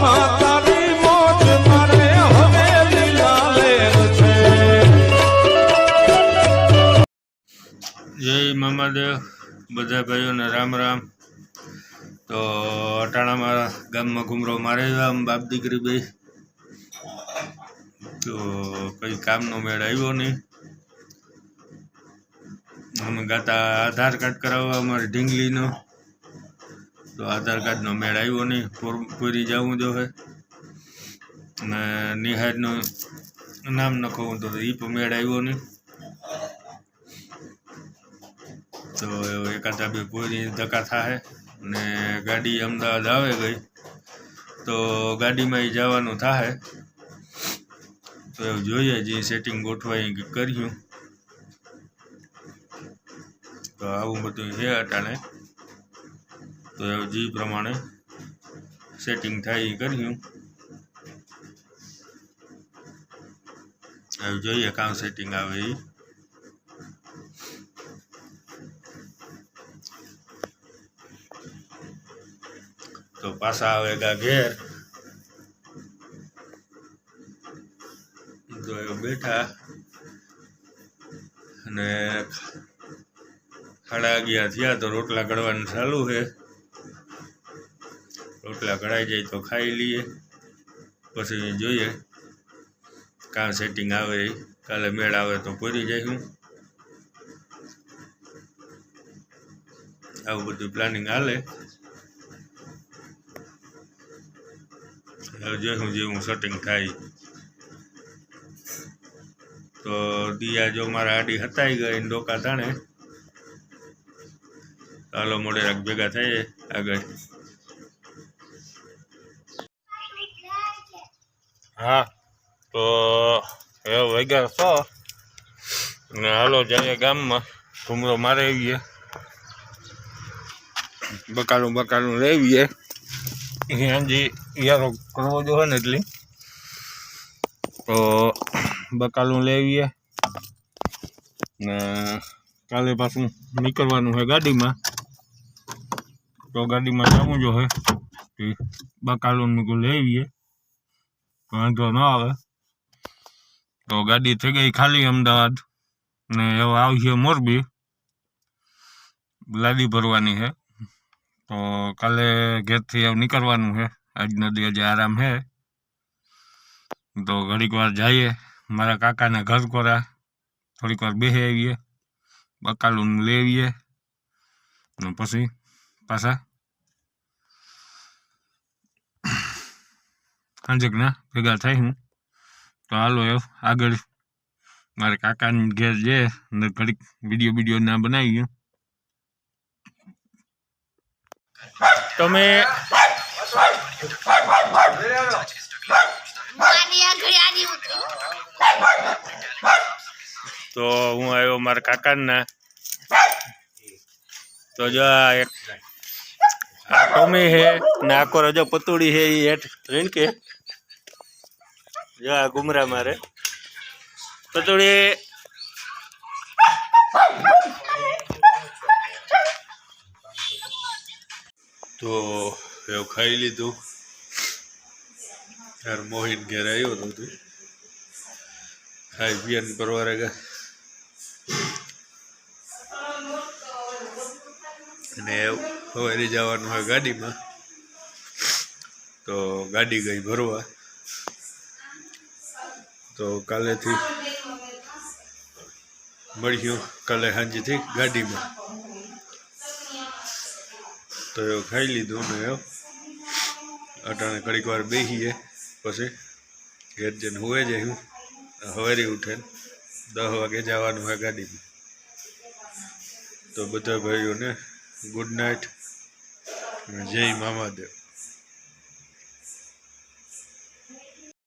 જય મામાદેવ, બધા ભાઈઓને રામ રામ. તો અટાણામાં ગામમાં ઘુમરો મારે આમ બાપ દીકરી ભાઈ તો કઈ કામનો મેળ આવ્યો નહીં. અમે ગાતા આધાર કાર્ડ કરાવવા, અમારે ઢીંગલીનો. તો આધાર કાર્ડનો મેળ આવ્યો નહીં. પોર- પૂરી જવું જો હે. અને નિહાળનું નામ નખવું તો એ પણ મેળ આવ્યો નહીં. તો એકાદા બે પૂરી ધક્કા થાય ને ગાડી અમદાવાદ આવે ગઈ. તો ગાડીમાં એ જવાનું થાય તો એવું જોઈએ જે સેટિંગ ગોઠવાય એ કર્યું. તો આવું બધું છે અટાણે. તો જે પ્રમાણે સેટિંગ થાય એ કર્યું. હવે જોઈએ કામ સેટિંગ આવે એ તો પાછા આવે ગા ઘેર. તો એ બેઠા. અને સાડા અગિયાર થયા તો રોટલા ઘડવાનું ચાલુ છે. રોટલા કઢાઈ જાય તો ખાઈ લઈએ. પછી જોઈએ કાં સેટિંગ આવે એ. કાલે મેળ આવે તો પૂરી જઈશું આવું બધું પ્લાનિંગ હાલે. હવે જોઈશું જેવું સેટિંગ થાય. તો દિયા જો મારા આડી હતાઈ ગઈ ડોકા તાણે. ચાલો મોડે રાખ ભેગા થઈએ આગળ. હા, તો એ વાગ્યા છો. ને હાલો જઈએ ગામમાં. ઘૂમરો મારે આવીએ બકાલું બકાલું લેવીએ હાજી યારો કરવો જો હોય ને એટલી. તો બકાલું લેવીએ. ને કાલે પાછું નીકળવાનું છે ગાડીમાં. તો ગાડીમાં જવું જો હે બકાલું નીકળ લેવીએ. વાંધો ન આવે. તો ગાડી થઈ ગઈ ખાલી અમદાવાદ. ને હવે આવશે મોરબી. લાદી ભરવાની છે. તો કાલે ઘેરથી હવે નીકળવાનું છે. આજનો દી હજી આરામ છે. તો ઘડીક વાર જઈએ. મારા કાકાના ઘર કોરા. થોડીક વાર બેસી આવીએ. બકાલું લેવીએ ને પછી પાછા સાંજકના ભેગા થાય હું. તો હાલો એવ આગળ મારે કાકાની ઘેર જે ને ઘડીક વીડિયો વીડિયો ના બનાવી ગયું. તમે તો હું આવ્યો મારા કાકાના. તો જો આ એક આ ટોમી હે ને આખો રજો પતુડી હે એ હેઠ કે. જો આ ગુમરા મારે. પતોડી તો એવું ખાઈ લીધું. ત્યારે મોહિન ઘેર આવ્યો હતો તું. ખાઈ પીને પરવારે ગયા અને સવારે જવાનું હોય ગાડીમાં. તો ગાડી ગઈ ભરવા. તો કાલેથી મળ્યું. કાલે સાંજેથી ગાડીમાં. તો એવું ખાઈ લીધું ને એવું અટાણે ઘડીક વાર બેસીએ પછી ઘેર જઈને હુએ જાય હું સવારે ઉઠે. દસ વાગે જવાનું હોય ગાડીમાં. તો બધા ભાઈઓને ગુડ નાઇટ જય મામાદેવ.